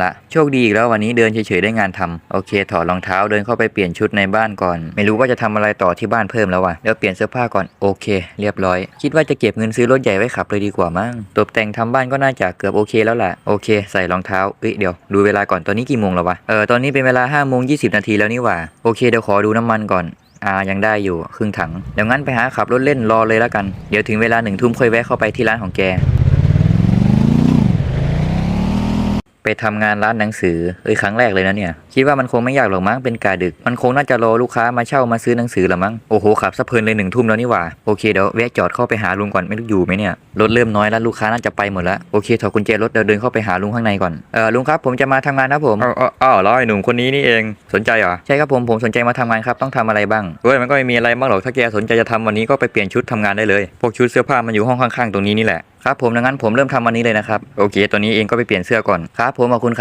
ละโชคดีอีกแล้ววันนี้เดินเฉยๆได้งานทำโอเค ถอดรองเท้าเดินเข้าไปเปลี่ยนชุดในบ้านก่อน ไม่รู้ว่าจะทำอะไรต่อที่บ้านเพิ่มแล้ววะเดี๋ยวเปลี่ยนเสื้อผ้าก่อนโอเค เรียบร้อย คิดว่าจะเก็บเงินซื้อรถใหญ่ไว้ขับเลยดีกว่ามั้งตกแต่งทำบ้านก็น่าจะเกือบโอเคแล้วแหละโอเค ใส่รองเท้าเอ้ยเดี๋ยวดูเวลาก่อนตอนนี้กี่โมงแล้ววะเออตอนนี้เป็นเวลา5้าโมงยีนาทีแล้วนี่หว่าโอเคเดี๋ยวขอดูน้ำมันก่อนอ่ายังได้อยู่ครึ่งถังเดี๋ยวงั้นไปหาขับรถเล่นรอเลยแล้วกัน เดี๋ยวถึงเวลาหนึ่งทุ่มค่อยแวะเข้าไปที่ร้านของแก ไปทำงานร้านหนังสือเอ้ยครั้งแรกเลยนะเนี่ยคิดว่ามันคงไม่ยากหรอกมั้งเป็นกาดึก มันคงน่าจะรอลูกค้ามาเช่ามาซื้อหนังสือละมั้งโอ้โหขับสะเพลินเลยหนึ่งทุ่มแล้วนี่หว่าโอเคเดี๋ยวแวะจอดเข้าไปหาลุงก่อนไม่รู้อยู่ไหมเนี่ยรถเริ่มน้อยแล้วลูกค้าน่าจะไปหมดแล้วโอเคถอดกุญแจรถเดี๋ยวเดินเข้าไปหาลุงข้างในก่อนเออลุงครับผมจะมาทำงานครับผมอ๋ออ๋อแล้วไอ้หนุ่มคนนี้นี่เองสนใจเหรอใช่ครับผมผมสนใจมาทำงานครับต้องทำอะไรบ้างเฮ้ยมันก็ไม่มีอะไรมากหรอกถ้าแกสนใจจะทำวันนี้ก็ไปเปลี่ยนชุดทำงานได้เลยพวกชุดเสื้อผ้ามันอยู่ห้องข้างๆตรงนี้นี่แหละ ครับผมดังนั้นผมเริ่มทำวันนี้เลยนะครับโอเค ตัวนี้เองก็ไปเปลี่ยนเสื้อก่อนครับผมขอบคุณครับ